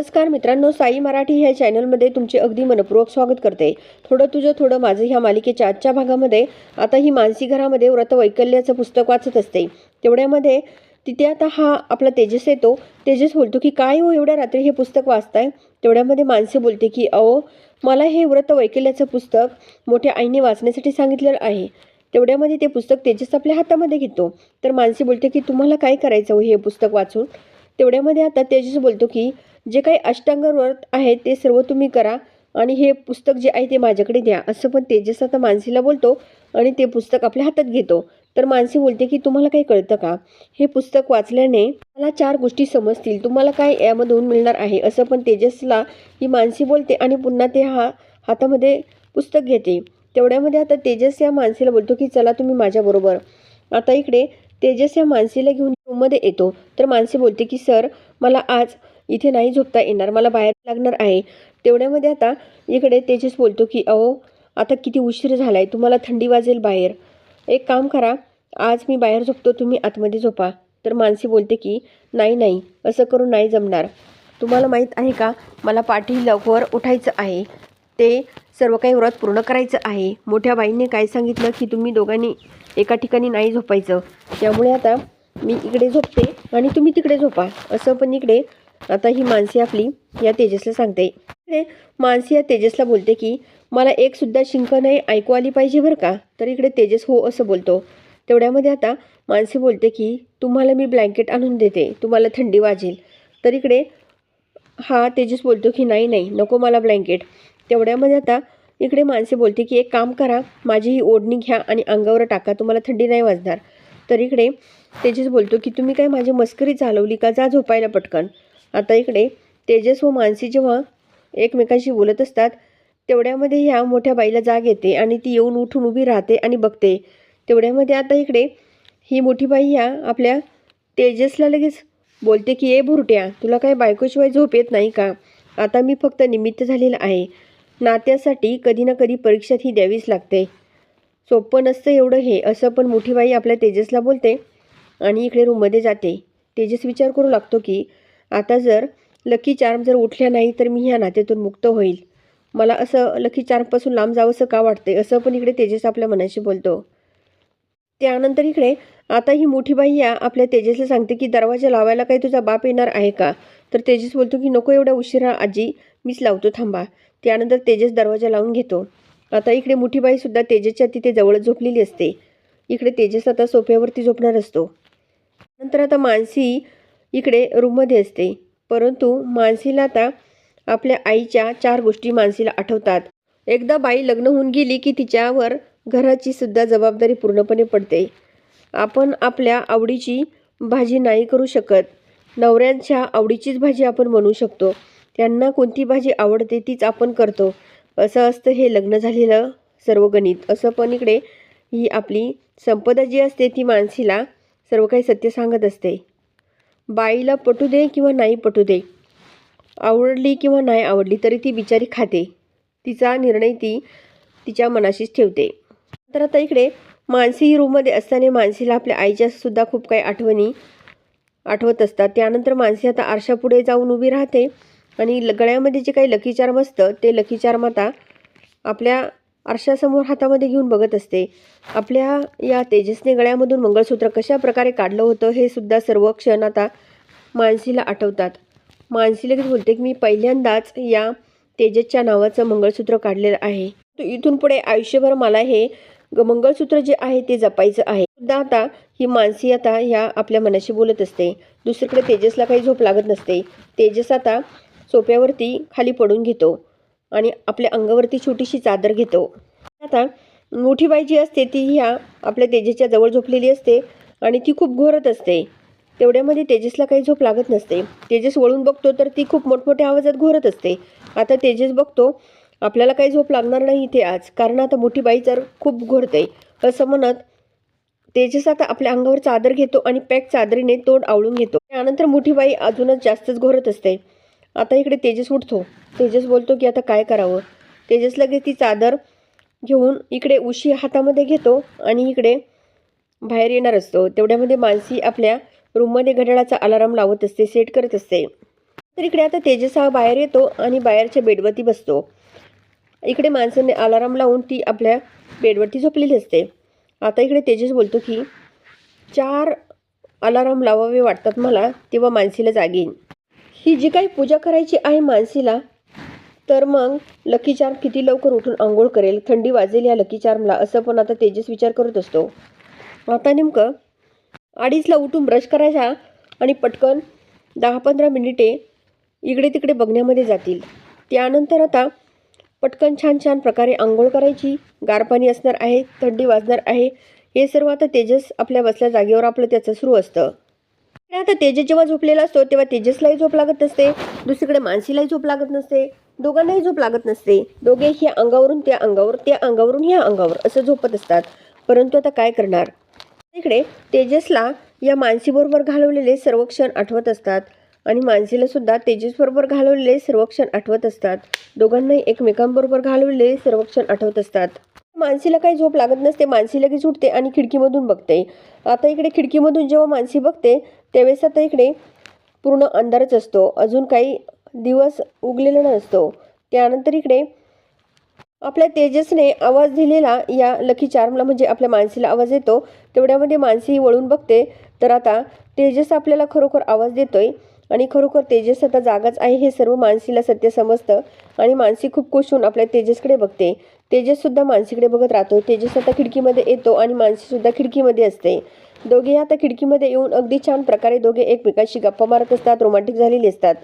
नमस्कार मित्रांनो साई मराठी ह्या चॅनलमध्ये तुमचे अगदी मनपूर्वक स्वागत करते. थोडं तुझं थोडं माझं ह्या मालिकेच्या आजच्या भागामध्ये. आता ही मानसी घरामध्ये व्रत वैकल्याचं पुस्तक वाचत असते. तेवढ्यामध्ये तिथे आता हा आपला तेजस येतो तेजस बोलतो की काय हो एवढ्या रात्री हे पुस्तक वाचताय? तेवढ्यामध्ये मानसी बोलते की अहो मला हे व्रत वैकल्याचं पुस्तक मोठ्या आईने वाचण्यासाठी सांगितलेलं आहे. तेवढ्यामध्ये ते पुस्तक तेजस आपल्या हातामध्ये घेतो. तर मानसी बोलते की तुम्हाला काय करायचं हो हे पुस्तक वाचून? तेवढ्यामध्ये आता तेजस बोलतो की जे काही अष्टांग व्रत आहे ते सर्व तुम्ही करा आणि हे पुस्तक जे आहे ते माझ्याकडे द्या. असं पण तेजस आता मानसीला बोलतो आणि ते पुस्तक आपल्या हातात घेतो. तर मानसी बोलते की तुम्हाला काही कळतं का? हे पुस्तक वाचल्याने मला चार गोष्टी समजतील. तुम्हाला काय यामधून मिळणार आहे? असं पण तेजसला ही मानसी बोलते आणि पुन्हा ते हा हातामध्ये पुस्तक घेते. तेवढ्यामध्ये आता तेजस या मानसीला बोलतो की चला तुम्ही माझ्याबरोबर आता इकडे तेजस या मानसीला घेऊन रूममध्ये येतो. तर मानसी बोलते की सर मला आज इथे नाही झोपता येणार. मला बाहेर लागणार आहे. तेवढ्यामध्ये आता इकडे तेजस बोलतो की अहो आता किती उशीर झाला आहे तुम्हाला थंडी वाजेल बाहेर. एक काम करा. आज मी बाहेर झोपतो. तुम्ही आतमध्ये झोपा. तर मानसी बोलते की नाही नाही. असं करून नाही जमणार. तुम्हाला माहीत आहे का? मला पाठी लवकर उठायचं आहे. ते सर्व काही व्रत पूर्ण करायचं आहे. मोठ्या बाईंनी काय सांगितलं की तुम्ही दोघांनी एका ठिकाणी नाही झोपायचं. त्यामुळे आता मी इकडे झोपते आणि तुम्ही तिकडे झोपा. असं पण इकडे आता ही मानसी आपली या तेजसला सांगते. इकडे मानसी या तेजसला बोलते की मला एक सुद्धा शिंक नाही ऐकू आली पाहिजे बरं का? तर इकडे तेजस हो असं बोलतो. तेवढ्यामध्ये आता मानसी बोलते की तुम्हाला मी ब्लँकेट आणून देते. तुम्हाला थंडी वाजेल. तर इकडे हा तेजस बोलतो की नाही नाही नको मला ब्लँकेट. तेवढ्यामध्ये आता इकडे माणसे बोलते की एक काम करा माझी ही ओढणी घ्या आणि अंगावर टाका तुम्हाला थंडी नाही वाजणार. तर इकडे तेजस बोलतो की तुम्ही काय माझी मस्करी चालवली का? जा झोपायला पटकन. आता इकडे तेजस व मानसी जेव्हा एकमेकांशी बोलत असतात तेवढ्यामध्ये ह्या मोठ्या बाईला जाग येते आणि ती येऊन उठून उभी राहते आणि बघते. तेवढ्यामध्ये आता इकडे ही मोठी बाई ह्या आपल्या तेजसला लगेच बोलते की ए भुरट्या तुला काय बायकोशिवाय झोप येत नाही का? आता मी फक्त निमित्त झालेलं आहे. नात्यासाठी कधी ना कधी परीक्षा ही द्यावीच लागते. सोपं नसतं एवढं हे असं पण मोठी बाई आपल्या तेजसला बोलते आणि इकडे रूममध्ये जाते. तेजस विचार करू लागतो की आता जर लकी चार्म जर उठल्या नाही तर मी ह्या नात्यातून मुक्त होईल. मला असं लकी चार्मपासून लांब जावंसं का वाटते असं पण इकडे तेजस आपल्या मनाशी बोलतो. त्यानंतर इकडे आता ही मोठी बाई या आपल्या तेजसला सांगते की दरवाजा लावायला काही तुझा बाप येणार आहे का? तर तेजस बोलतो की नको एवढ्या उशिरा आजी मीच लावतो थांबा. त्यानंतर तेजस दरवाजा लावून घेतो. आता इकडे मोठी बाईसुद्धा तेजसच्या तिथे जवळ झोपलेली असते. इकडे तेजस आता सोफ्यावरती झोपणार असतो. नंतर आता मानसी इकडे रूममध्ये असते. परंतु मानसीला आता आपल्या आईच्या चार गोष्टी मानसीला आठवतात. एकदा बाई लग्न होऊन गेली की तिच्यावर घराची सुद्धा जबाबदारी पूर्णपणे पडते. आपण आपल्या आवडीची भाजी नाही करू शकत. नवऱ्यांच्या आवडीचीच भाजी आपण बनवू शकतो. त्यांना कोणती भाजी आवडते तीच आपण करतो. असं असतं हे लग्न झालेलं सर्व गणित. असं पण इकडे ही आपली संपदा जी असते ती मानसीला सर्व काही सत्य सांगत असते. बाईला पटू दे किंवा नाही पटू दे. आवडली किंवा नाही आवडली तरी ती बिचारी खाते. तिचा निर्णय ती तिच्या मनाशीच ठेवते. तर आता इकडे मानसी ही रूममध्ये असताना मानसीला आपल्या आईच्या सुद्धा खूप काही आठवणी आठवत असतात. त्यानंतर मानसी आता आरशापुढे जाऊन उभी राहते आणि ल- गळ्यामध्ये जे काही लकी चार्म असतं ते लकी चार्म आता आपल्या आरशासमोर हातामध्ये घेऊन बघत असते. आपल्या या तेजसने गळ्यामधून मंगळसूत्र कशा प्रकारे काढलं होतं हे सुद्धा सर्व क्षण आता मानसीला आठवतात. मानसी लगेच बोलते की मी पहिल्यांदाच या तेजसच्या नावाचं मंगळसूत्र काढलेलं आहे. इथून पुढे आयुष्यभर मला हे मंगळसूत्र जे आहे ते जपायचं आहे. सुद्धा आता ही मानसी आता ह्या आपल्या मनाशी बोलत असते. दुसरीकडे तेजसला काही झोप लागत नसते. तेजस आता सोप्यावरती खाली पडून घेतो आणि आपल्या अंगावरती छोटीशी चादर घेतो. आता मोठी बाई जी असते ती ह्या आपल्या तेजेच्या जवळ झोपलेली असते आणि ती खूप घोरत असते. तेवढ्यामध्ये तेजसला काही झोप लागत नसते. तेजस वळून बघतो तर ती खूप मोठमोठ्या आवाजात घोरत असते. आता तेजस बघतो आपल्याला काही झोप लागणार नाही इथे आज. कारण आता मोठी बाई तर खूप घोरते असं म्हणत तेजस आता आपल्या अंगावर चादर घेतो आणि पॅक चादरीने तोंड आवळून घेतो. त्यानंतर मोठी बाई अजूनच जास्तच घोरत असते. आता इकडे तेजस उठतो. तेजस बोलतो की आता काय करावं? तेजस लगेच ती चादर घेऊन इकडे उशी हातामध्ये घेतो आणि इकडे बाहेर येणार असतो. तेवढ्यामध्ये मानसी आपल्या रूममध्ये घड्याळाचा अलाराम लावत असते सेट करत असते. तर इकडे आता तेजस हा बाहेर येतो आणि बाहेरच्या बेडवरती बसतो. इकडे माणसाने अलाराम लावून ती आपल्या बेडवरती झोपलेली असते. आता इकडे तेजस बोलतो की चार अलाराम लावावे वाटतात मला तेव्हा मानसीला जागेन ही जी काही पूजा करायची आहे मानसीला तर मग लकी चार्म किती लवकर उठून आंघोळ करेल थंडी वाजेल या लकी चार्मला असं पण आता तेजस विचार करत असतो. आता नेमकं अडीचला उठून ब्रश करायचा आणि पटकन दहा पंधरा मिनिटे इकडे तिकडे बघण्यामध्ये जातील. त्यानंतर आता पटकन छान छान प्रकारे आंघोळ करायची. गार पाणी असणार आहे थंडी वाजणार आहे. हे सर्व आता तेजस आपल्या बसल्या जागेवर आपलं त्याचं सुरू असतं. आता तेजस जेव्हा झोपलेला असतो तेव्हा तेजसलाही झोप लागत नसते. दुसरीकडे मानसीलाही झोप लागत नसते. दोघांनाही झोप लागत नसते. दोघे ह्या अंगावरून त्या अंगावर त्या अंगावरून ह्या अंगावर असं झोपत असतात. परंतु आता काय करणार? इकडे तेजसला या मानसीबरोबर घालवलेले सर्व क्षण आठवत असतात. आणि मानसीला सुद्धा तेजसबरोबर घालवलेले सर्व क्षण आठवत असतात. दोघांनाही एकमेकांबरोबर घालवलेले सर्व क्षण आठवत असतात. मानसीला काही झोप लागत नसते मानसी लगेच उठते आणि खिडकीमधून बघते. आता इकडे खिडकीमधून जेव्हा मानसी बघते त्यावेळेस आता इकडे पूर्ण अंधारच असतो. अजून काही दिवस उगलेला नसतो. त्यानंतर इकडे आपल्या तेजसने आवाज दिलेला या लकी चार्मला म्हणजे आपल्या मानसीला आवाज येतो. तेवढ्यामध्ये मानसी वळून बघते. तर आता तेजस आपल्याला खरोखर आवाज देतोय. आणि खरोखर तेजस आता जागाच आहे हे सर्व मानसीला सत्य समजतं. आणि मानसी खूप खुश होऊन आपल्या तेजसकडे बघते. तेजससुद्धा मानसीकडे बघत राहतो. तेजस आता खिडकीमध्ये येतो आणि मानसीसुद्धा खिडकीमध्ये असते. दोघे आता खिडकीमध्ये येऊन अगदी छान प्रकारे दोघे एकमेकांशी गप्पा मारत असतात रोमांटिक झालेली असतात.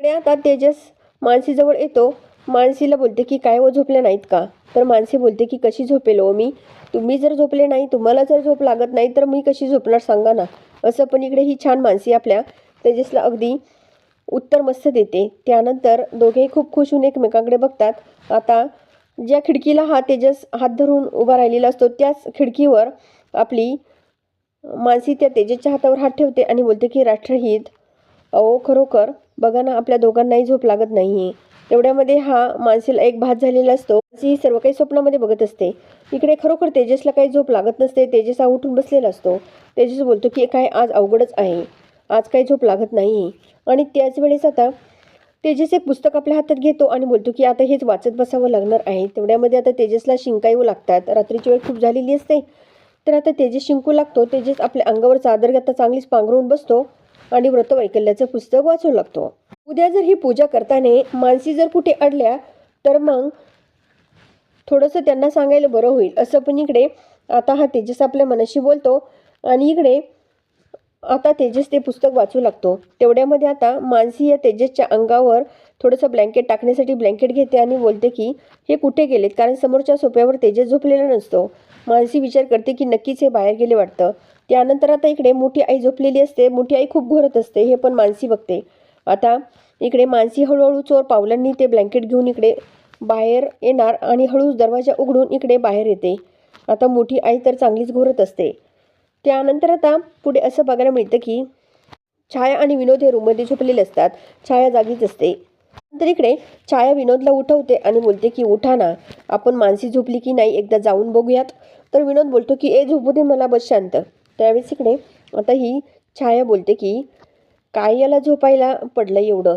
इकडे आता तेजस मानसीजवळ येतो. मानसीला बोलते की काय व झोपल्या नाहीत का? तर मानसी बोलते की कशी झोपेलो मी? तुम्ही जर झोपले नाही तुम्हाला जर झोप लागत नाही तर मी कशी झोपणार सांगा ना. असं पण इकडे ही छान मानसी आपल्या तेजसला अगदी उत्तर मस्त देते. त्यानंतर दोघेही खूप खुश होऊन एकमेकांकडे बघतात. आता ज्या खिडकीला हा तेजस हात धरून उभा राहिलेला असतो त्याच खिडकीवर आपली मानसी त्या तेजसच्या हातावर हात ठेवते आणि बोलते की राष्ट्रहित अहो खरोखर बघा ना आपल्या दोघांनाही झोप लागत नाही तेवढ्यामध्ये हा मानसीला एक भात झालेला असतो. ही सर्व काही स्वप्नामध्ये बघत असते. इकडे खरोखर तेजसला काही झोप लागत नसते. तेजस हा उठून बसलेला असतो. तेजस बोलतो की काय आज अवघडच आहे. आज काही झोप लागत नाही. आणि त्याच वेळेस आता तेजस एक पुस्तक आपल्या हातात घेतो आणि बोलतो की आता हेच वाचत बसावं लागणार आहे. तेवढ्यामध्ये आता तेजसला शिंका येऊ लागतात. रात्रीची वेळ खूप झालेली असते. तर आता तेजस शिंकू लागतो. तेजस आपल्या अंगावर चादर घेता चांगलीच पांघरून बसतो आणि व्रतवैकल्याचं पुस्तक वाचू लागतो. उद्या जर ही पूजा करताना मानसी जर कुठे अडल्या तर मग थोडंसं त्यांना सांगायला बरं होईल. असं पण इकडे आता हा तेजस आपल्या मनाशी बोलतो आणि इकडे आता तेजस ते पुस्तक वाचू लागतो. तेवढ्यामध्ये आता मानसी या तेजसच्या अंगावर थोडंसं ब्लँकेट टाकण्यासाठी ब्लँकेट घेते आणि बोलते की हे कुठे गेलेत? कारण समोरच्या सोप्यावर तेजस झोपलेला नसतो. मानसी विचार करते की नक्कीच हे बाहेर गेले वाटतं. त्यानंतर आता इकडे मोठी आई झोपलेली असते. मोठी आई खूप घोरत असते. हे पण मानसी बघते. आता इकडे मानसी हळूहळू चोर पावलांनी ते ब्लँकेट घेऊन इकडे बाहेर येणार आणि हळूच दरवाजा उघडून इकडे बाहेर येते. आता मोठी आई तर चांगलीच घोरत असते. त्यानंतर आता पुढे असं बघायला मिळतं की छाया आणि विनोद हे रूममध्ये झोपलेले असतात. छाया जागीच असते. नंतर इकडे छाया विनोदला उठवते आणि बोलते की उठा ना. आपण मानसी झोपली की नाही? एकदा जाऊन बघूयात. तर विनोद बोलतो की ए झोपू दे मला बस शांत. त्यावेळेस इकडे आता ही छाया बोलते की काय याला झोपायला पडलं एवढं?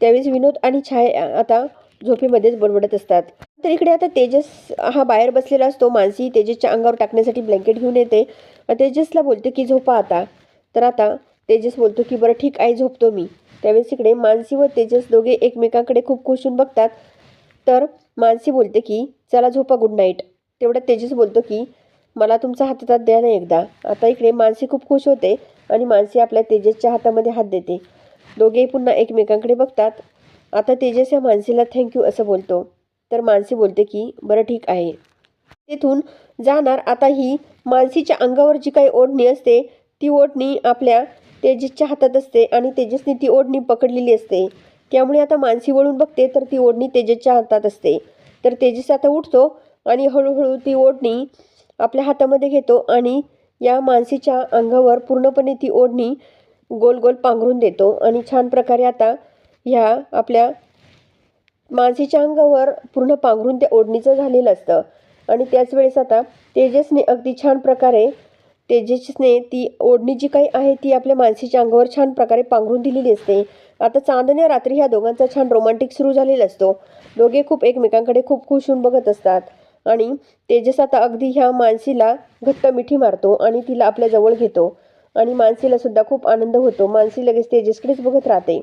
त्यावेळेस विनोद आणि छाया आता झोपेमध्येच बडबडत असतात. तर इकडे आता तेजस हा बाहेर बसलेला असतो मानसी तेजसच्या अंगावर टाकण्यासाठी ब्लँकेट घेऊन येते. तेजसला बोलते की झोपा आता. तर आता तेजस बोलतो की बरं ठीक आहे झोपतो मी. त्यावेळेस इकडे मानसी व तेजस दोघे एकमेकांकडे खूप खुश होऊन बघतात. तर मानसी बोलते की चला झोपा गुड नाईट तेवढ्यात तेजस बोलतो की मला तुमचा हातात द्या ना एकदा. आता इकडे मानसी खूप खुश होते आणि मानसी आपल्या तेजसच्या हातामध्ये हात देते. दोघेही पुन्हा एकमेकांकडे बघतात. आता तेजस या मानसीला थँक्यू असं बोलतो. तर मानसी बोलते की बरं ठीक आहे. तेथून जाणार. आता ही मानसीच्या अंगावर जी काही ओढणी असते ती ओढणी आपल्या तेजसच्या हातात असते आणि तेजसने ती ओढणी पकडलेली असते. त्यामुळे आता मानसी वळून बघते तर ती ओढणी तेजसच्या हातात असते. तर तेजस आता उठतो आणि हळूहळू ती ओढणी आपल्या हातामध्ये घेतो आणि या मानसीच्या अंगावर पूर्णपणे ती ओढणी गोल गोल पांघरून देतो. आणि छान प्रकारे आता ह्या आपल्या मानसीच्या अंगावर पूर्ण पांघरून त्या ओढणीचं झालेलं असतं. आणि त्याच वेळेस आता तेजसने अगदी छान प्रकारे तेजसने ती ओढणी जी काही आहे ती आपल्या मानसीच्या अंगावर छान प्रकारे पांघरून दिलेली असते. आता चांदण्या रात्री ह्या दोघांचा छान रोमांटिक सुरू झालेला असतो. दोघे खूप एकमेकांकडे खूप खुश होऊन बघत असतात. आणि तेजस आता अगदी ह्या मानसीला घट्ट मिठी मारतो आणि तिला आपल्या जवळ घेतो. आणि मानसीला सुद्धा खूप आनंद होतो. मानसी लगेच तेजसकडेच बघत राहते.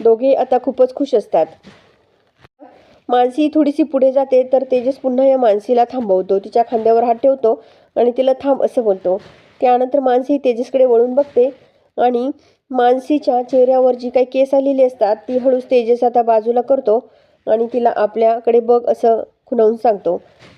दोघे आता खूपच खुश असतात. मानसी थोडीशी पुढे जाते तर तेजस पुन्हा या मानसीला थांबवतो. तिच्या खांद्यावर हात ठेवतो आणि तिला थांब असं बोलतो. त्यानंतर मानसी तेजसकडे वळून बघते आणि मानसीच्या चेहऱ्यावर जी काही केस आलेली असतात ती हळूच तेजस आता बाजूला करतो आणि तिला आपल्याकडे बघ असं खुणावून सांगतो.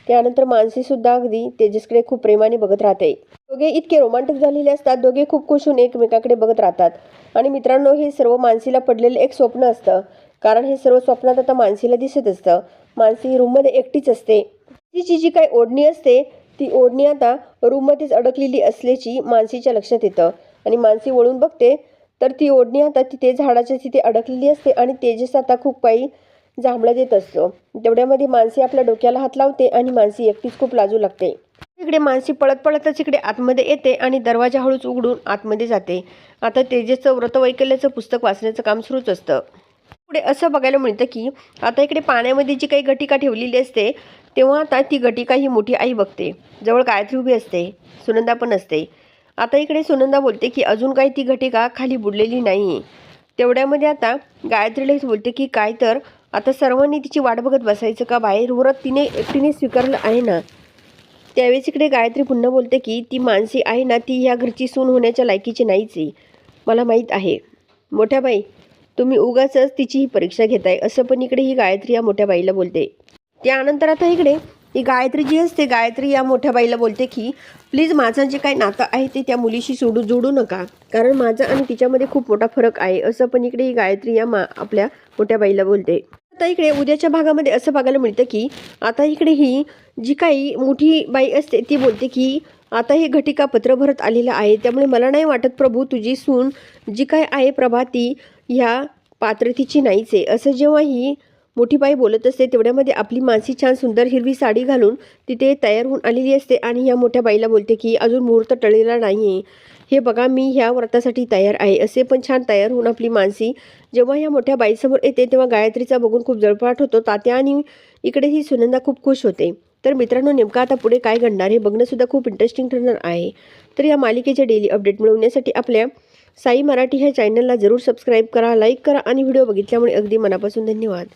त्यानंतर मानसीसुद्धा अगदी तेजसकडे खूप प्रेमाने बघत राहते. दोघे इतके रोमांटिक झालेले असतात दोघे खूप खुश होऊन एकमेकाकडे बघत राहतात. आणि मित्रांनो हे सर्व मानसीला पडलेलं एक स्वप्न असतं. कारण हे सर्व स्वप्नात आता मानसीला दिसत असतं. मानसी रूममध्ये एकटीच असते. तिची जी काही ओढणी असते ती ओढणी आता रूममध्येच अडकलेली असल्याची मानसीच्या लक्षात येतं. आणि मानसी वळून बघते तर ती ओढणी आता तिथे झाडाच्या तिथे अडकलेली असते. आणि तेजस आता खूप काही जांभळं देत असतो. तेवढ्यामध्ये मानसी आपल्या डोक्याला हात लावते आणि मानसी एकटीच खूप लाजू लागते. इकडे मानसी पळत पळतच इकडे आतमध्ये येते आणि दरवाजा हळूच उघडून आतमध्ये जाते. आता तेजेचं व्रतवैकल्याचं पुस्तक वाचण्याचं काम सुरूच असतं. पुढे असं बघायला मिळतं की आता इकडे पाण्यामध्ये जी काही घटिका ठेवलेली असते तेव्हा आता ती घटिका ही मोठी आई बघते. जवळ गायत्री उभी असते. सुनंदा पण असते. आता इकडे सुनंदा बोलते की अजून काही ती घटिका खाली बुडलेली नाही. तेवढ्यामध्ये आता गायत्रीलाच बोलते की काय तर आता सर्वांनी तिची वाट बघत बसायचं का बाहेर? व्रत तिने एकटीने स्वीकारलं आहे ना? त्यावेळेस इकडे गायत्री पुन्हा बोलते की ती मानसी आहे ना ती ह्या घरची सून होण्याच्या लायकीची नाहीच आहे. मला माहीत आहे. मोठ्या बाई तुम्ही उगाच तिची ही परीक्षा घेताय. असं पण इकडे ही गायत्री या मोठ्या बाईला बोलते. त्यानंतर आता इकडे ही गायत्री जी असते गायत्री या मोठ्या बाईला बोलते की प्लीज माझं जे काही नातं आहे ते त्या मुलीशी सोडू जोडू नका. कारण माझं आणि तिच्यामध्ये खूप मोठा फरक आहे. असं पण इकडे ही गायत्री या मा आपल्या मोठ्या बाईला बोलते. आता इकडे उद्याच्या भागामध्ये असं बघायला मिळतं की आता इकडे ही जी काही मोठी बाई असते ती बोलते की आता हे घटिका पत्र भरत आलेलं आहे त्यामुळे मला नाही वाटत प्रभू तुझी सून जी काय आहे प्रभा ती ह्या पात्रतेची नाहीच आहे. असं जेव्हा ही मोठी बाई बोलत असते तेवढ्यामध्ये आपली मानसी छान सुंदर हिरवी साडी घालून तिथे तयार होऊन आलेली असते आणि ह्या मोठ्या बाईला बोलते की अजून मुहूर्त टळलेला नाही आहे हे बघा मी ह्या व्रतासाठी तयार आहे. असे पण छान तयार होऊन आपली मानसी जेव्हा ह्या मोठ्या बाईसमोर येते तेव्हा गायत्रीचा बघून खूप जळपाट होतो. तात्या आणि इकडे ही सुनंदा खूप खुश होते. तर मित्रांनो नेमकं आता पुढे काय घडणार हे बघणंसुद्धा खूप इंटरेस्टिंग ठरणार आहे. तर या मालिकेचे डेली अपडेट मिळवण्यासाठी आपल्या साई मराठी ह्या चॅनलला जरूर सबस्क्राईब करा लाईक करा आणि व्हिडिओ बघितल्यामुळे अगदी मनापासून धन्यवाद.